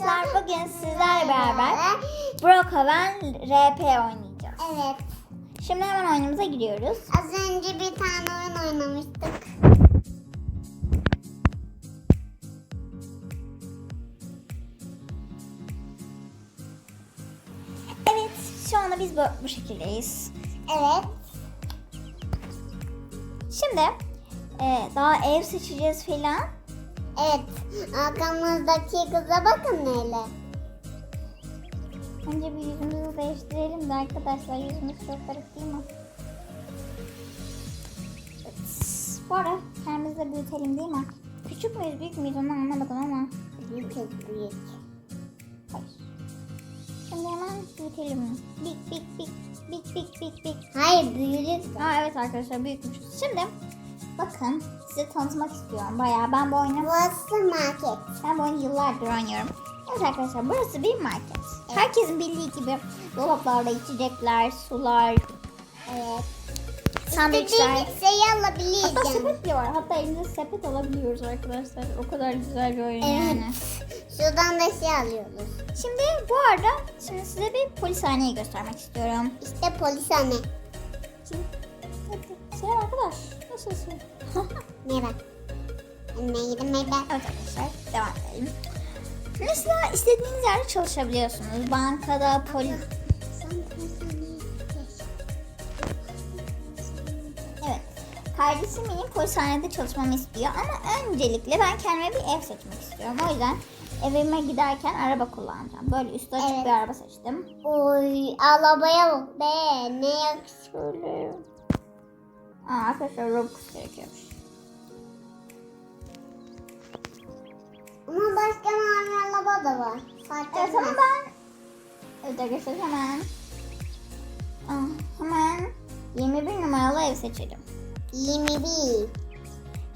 Arkadaşlar bugün sizlerle beraber Brokoven RP oynayacağız. Evet. Şimdi hemen oyunumuza giriyoruz. Az önce bir tane oyun oynamıştık. Evet şu anda biz bu, bu şekildeyiz. Evet. Şimdi e, daha ev seçeceğiz falan. Evet. Arkamızdaki kıza bakın neyle. Önce bir yüzümüzü değiştirelim de arkadaşlar yüzümüz çok garip değil mi? Bu ara kendimizi de büyütelim değil mi? Küçük müyüz büyük müyüz onu anlamadım ama. Büyük büyük. Hayır. Şimdi hemen büyütelim. Big big big big big big big. Hayır büyürüz. Aa evet arkadaşlar büyükmüşüz. Şimdi bakın size tanıtmak istiyorum. Bayağı ben bu oyunu Burası market. ben bu oyunu yıllardır oynuyorum. Evet arkadaşlar burası bir market. Herkesin bildiği gibi dolaplarda içecekler, sular, Evet. sandviçler. İstediğimiz şeyi alabiliriz Hatta sepet bile var. Hatta elimizde sepet alabiliyoruz arkadaşlar. O kadar güzel bir oyun Evet. yani. Şuradan da şey alıyoruz. Şimdi bu arada şimdi size bir polishaneyi göstermek istiyorum. İşte polishane. Şimdi, hadi, selam arkadaş. Nasılsın? Merhaba. Neydi? Evet arkadaşlar devam edelim. Mesela istediğiniz yerde çalışabiliyorsunuz. Bankada, polis... Evet. Kardeşim benim polishanede çalışmamı istiyor ama öncelikle ben kendime bir ev seçmek istiyorum. O yüzden evime giderken araba kullanacağım. Böyle üstü açık Evet. bir araba seçtim. Oy arabaya bak be. Ne yakışıklı. Aa, arkadaşlar Robux gerekiyormuş. Ama başka mavi araba da var. Fark Evet ama ben... Evet arkadaşlar hemen... Aa, hemen 21 numaralı ev seçelim. 21.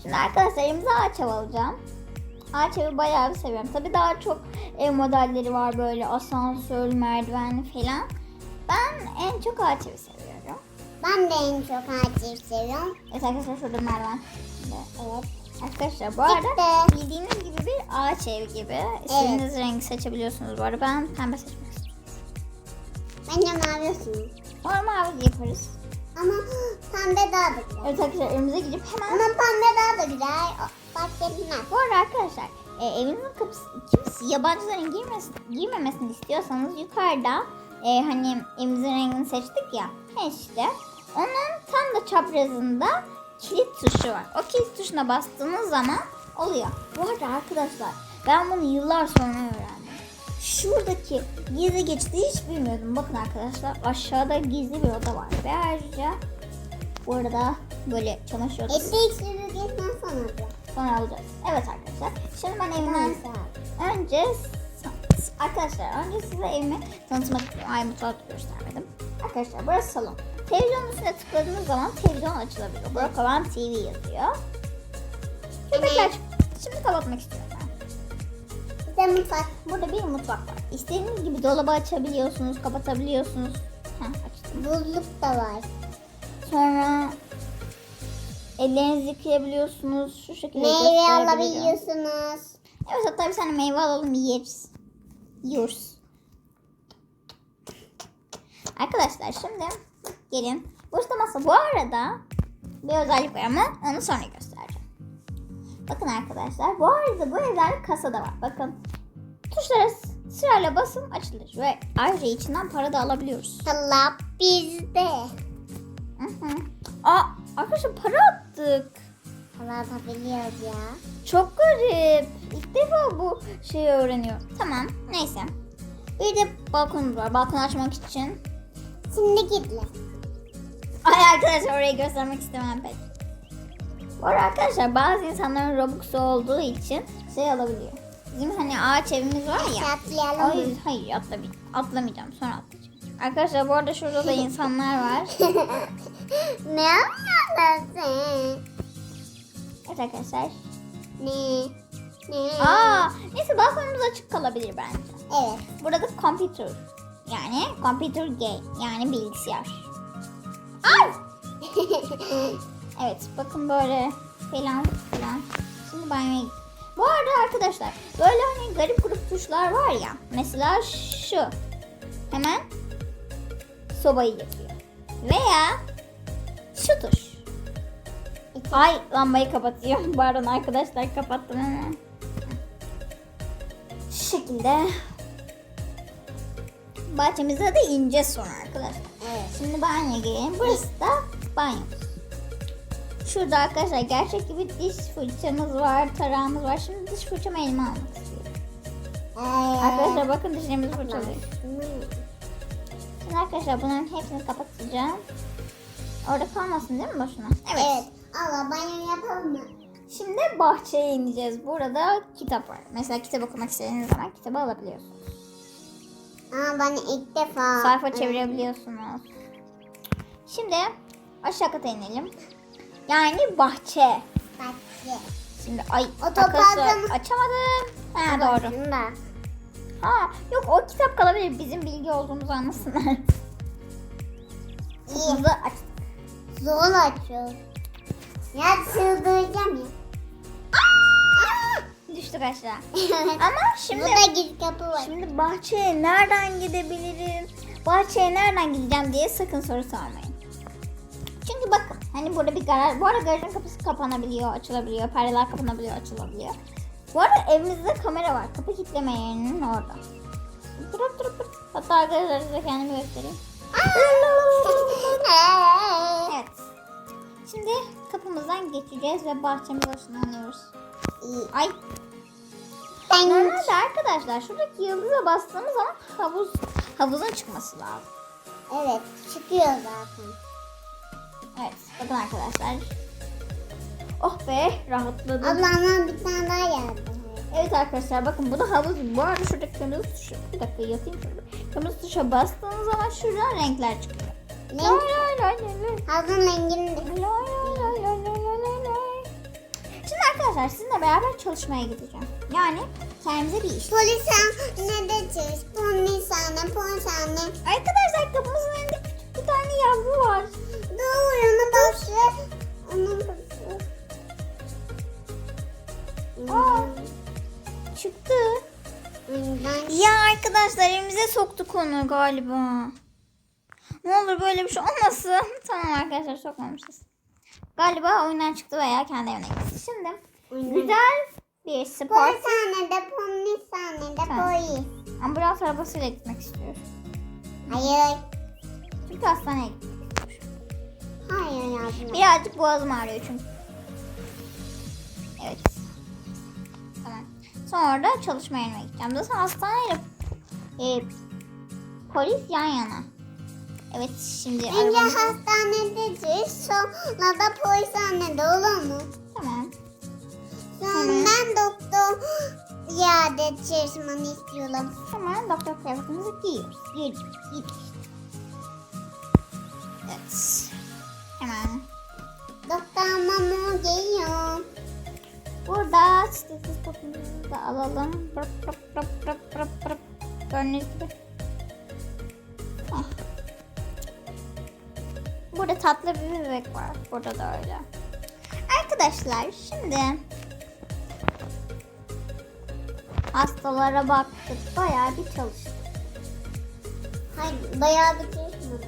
Şimdi arkadaşlar elimize ağaç ev alacağım. Ağaç evi bayağı bir seviyorum. Tabii daha çok ev modelleri var böyle asansör, merdivenli falan. Ben en çok ağaç evi seviyorum. Ben de en çok ağaç seviyorum. Evet arkadaşlar şurada. Şimdi, Evet. Arkadaşlar bu arada Çıktı. bildiğiniz gibi bir ağaç evi gibi. İstediğiniz rengi seçebiliyorsunuz bu arada. Ben pembe seçmek istiyorum. Bence mavi olsun. Sonra mavi yaparız. Ama pembe daha da güzel. Evet arkadaşlar evimize gidip hemen Ama pembe daha da güzel. Fark etmez. Bu arada arkadaşlar e, evinizin kapısı kimse yabancıların girmesi, girmemesini istiyorsanız yukarıda e, hani evimizin rengini seçtik ya he işte onun tam da çaprazında kilit tuşu var. O kilit tuşuna bastığınız zaman oluyor. Bu arada arkadaşlar ben bunu yıllar sonra öğrendim. Şuradaki gizli geçidi hiç bilmiyordum. Bakın arkadaşlar aşağıda gizli bir oda var. Ve ayrıca bu arada böyle çamaşır odası. Eti süpürgesinden sonra da. Sonra alacağız. Evet arkadaşlar. Şimdi ben evimden önce arkadaşlar önce size evimi tanıtmak. Ay mutfağı göstermedim. Arkadaşlar burası salon. Televizyonun üstüne tıkladığınız zaman televizyon açılabiliyor. Brokovan TV yazıyor. Köpekler Şimdi kapatmak istiyorum ben. Bir de mutfak. Burada bir mutfak var. İstediğiniz gibi dolabı açabiliyorsunuz, kapatabiliyorsunuz. Heh, açtım. Buzluk da var. Sonra ellerinizi yıkayabiliyorsunuz. Şu şekilde Meyve alabiliyorsunuz. Evet hatta bir tane meyve alalım yeriz. Yiyoruz. Arkadaşlar şimdi gelin. Burası masa. Bu arada bir özellik var ama onu sonra göstereceğim. Bakın arkadaşlar bu arada bu evlerde kasa da var. Bakın tuşlara sırayla basın açılır ve ayrıca içinden para da alabiliyoruz. Allah bizde. Hı hı. Aa arkadaşlar para attık. Allah atabiliyoruz ya. Çok garip. İlk defa bu şeyi öğreniyorum. Tamam neyse. Bir de balkonumuz var. Balkonu açmak için. Şimdi gitle. Ay arkadaşlar orayı göstermek istemem pek. Bu arada arkadaşlar bazı insanların Robux'u olduğu için şey alabiliyor. Bizim hani ağaç evimiz var ya. Atlayalım mı? hayır atlamayacağım. Atlamayacağım sonra atlayacağım. Arkadaşlar bu arada şurada da insanlar var. ne yapıyorsun sen? Evet arkadaşlar. Ne? Ne? Aa, neyse balkonumuz açık kalabilir bence. Evet. Burada computer. Yani computer game. Yani bilgisayar. Evet bakın böyle falan filan. Şimdi banyoya Bu arada arkadaşlar böyle hani garip grup tuşlar var ya. Mesela şu. Hemen sobayı yakıyor. Veya şu tuş. Ay lambayı kapatıyor. Pardon arkadaşlar kapattım hemen. Şu şekilde. Bahçemizde de ince sonra arkadaşlar. Evet. Şimdi banyoya girelim. Burası da banyo. Şurada arkadaşlar gerçek gibi diş fırçamız var, tarağımız var. Şimdi diş fırçamı elime almak istiyorum. Ee, Arkadaşlar bakın dişlerimizi fırçalıyor. Şimdi arkadaşlar bunların hepsini kapatacağım. Orada kalmasın değil mi boşuna? Evet. Evet. Allah banyo yapalım mı? Şimdi bahçeye ineceğiz. Burada kitap var. Mesela kitap okumak istediğiniz zaman kitabı alabiliyorsunuz. Aa ben ilk defa. Sayfa çevirebiliyorsunuz. Şimdi aşağı kata inelim. Yani bahçe. Bahçe. Şimdi ay arkadaşlar açamadım. Ha doğru. Şunda. Ha yok o kitap kalabilir. Bizim bilgi olduğumuzu anlasınlar. İyi. Kapımızı aç. Zor açıyor. Ya sığdıracağım ya. Düştük aşağı. Ama şimdi Burada gizli kapı var. şimdi bahçeye nereden gidebilirim? Bahçeye nereden gideceğim diye sakın soru sormayın. Çünkü bakın hani burada bir garaj. Bu arada garajın kapısı kapanabiliyor, açılabiliyor. Perdeler kapanabiliyor, açılabiliyor. Bu arada evimizde kamera var. Kapı kilitleme yerinin orada. Durup durup durup. Hatta arkadaşlar kendimi göstereyim. Evet. Şimdi kapımızdan geçeceğiz ve bahçemize ışınlanıyoruz. Ay Ben Normalde arkadaşlar şuradaki yıldıza bastığımız zaman havuz havuzun çıkması lazım. Evet çıkıyor zaten. Evet bakın arkadaşlar. Oh be rahatladım. Ablamdan bir tane daha geldi. Evet arkadaşlar bakın bu da havuz. Bu arada şurada kırmızı tuşa bir dakika yatayım şurada. Kırmızı tuşa bastığınız zaman şuradan renkler çıkıyor. Lay Renk lay lay lay lay. hazın rengini Lay lay lay lay lay lay lay lay. Şimdi arkadaşlar sizinle beraber çalışmaya gideceğim. Yani kendimize bir iş. Polis ne diyeceğiz? Polis anne, polis anne. Arkadaşlar kapımızın önünde arkadaşlar evimize soktuk onu galiba. Ne olur böyle bir şey olmasın. tamam arkadaşlar sokmamışız. Galiba oyundan çıktı veya kendi evine gitti. Şimdi güzel bir spor Polis de polis anne de Tamam. polis. ambulans arabasıyla gitmek istiyor. Hayır. Çünkü hastaneye gitti. Hayır yazma. Birazcık boğazım ağrıyor çünkü. Evet. Tamam. Sonra da çalışma yerine gideceğim. Zaten hastaneyle e, polis yan yana. Evet şimdi Önce arabamızı... hastanedeceğiz. Sonra da polis annede olur mu? Tamam. Sonra ben doktor iade çalışmanı istiyorum. Hemen doktor kıyafetimizi giyiyoruz. Giydik. Giydik. Evet. Hemen. Doktor mamu geliyor. Burada steteskopumuzu da alalım. Pırp pırp pırp pırp pırp pırp. Gördüğünüz gibi. Heh. Burada tatlı bir bebek var. Burada da öyle. Arkadaşlar şimdi hastalara baktık. Bayağı bir çalıştık. Hayır bayağı bir çalışmadı.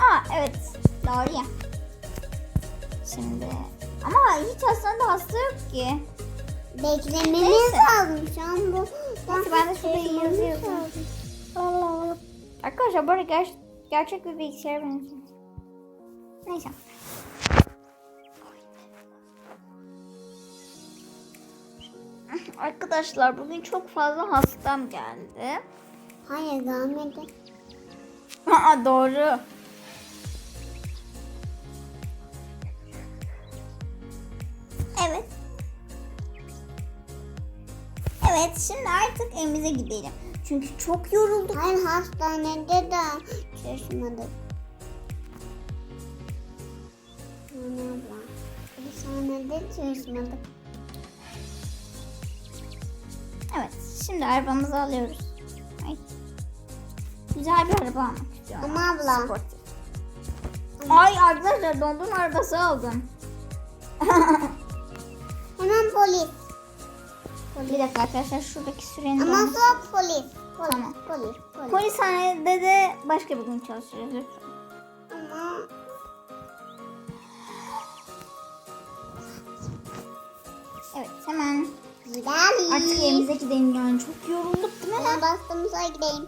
Aa evet doğru ya. Şimdi ama hiç hastanede hasta yok ki. Beklememiz lazım şu an bu. Neyse, ben de şurada lazım. Allah Allah. Arkadaşlar arada ger- gerçek bir bilgisayara benziyor. Neyse. Arkadaşlar bugün çok fazla hastam geldi. Hayır gelmedi. Aa doğru. Evet. Evet şimdi artık evimize gidelim. Çünkü çok yorulduk. Hayır hastanede de çalışmadık. Anne abla. Hastanede çalışmadık. Evet şimdi arabamızı alıyoruz. Ay. Güzel bir araba almak istiyorum. Ama abla. Sportif. Ay arkadaşlar dondurma arabası aldım. Hemen polis. Bir dakika arkadaşlar şuradaki süreni Ama dolmuş. sonra polis. Polis. Tamam. Polis. Polis. Polishanede de başka bir gün çalışacağız lütfen. Ama Evet hemen gidelim. artık evimize gidelim yani çok yorulduk değil mi? Ben bastığımıza gideyim.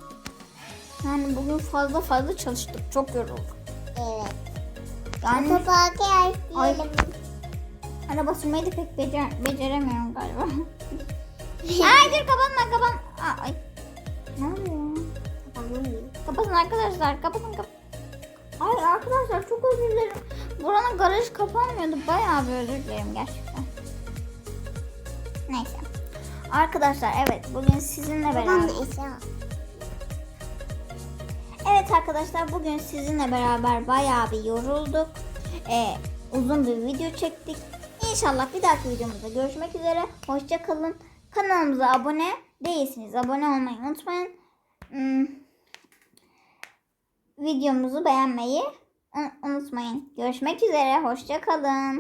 Yani bugün fazla fazla çalıştık çok yorulduk. Evet. Yani Otoparka Ay. yerleyelim. araba sürmeyi de pek becer beceremiyorum galiba. Ay dur kapatma kapan. Aa, Ay. Ne oluyor? Mı? Kapatın arkadaşlar kapatın kap. Ay arkadaşlar çok özür dilerim. Buranın garajı kapanmıyordu. Bayağı bir özür dilerim gerçekten. Neyse. Arkadaşlar evet bugün sizinle beraber. Evet arkadaşlar bugün sizinle beraber bayağı bir yorulduk. Ee, uzun bir video çektik. İnşallah bir dahaki videomuzda görüşmek üzere. Hoşça kalın. Kanalımıza abone değilsiniz. Abone olmayı unutmayın. Hmm, videomuzu beğenmeyi un- unutmayın. Görüşmek üzere. Hoşça kalın.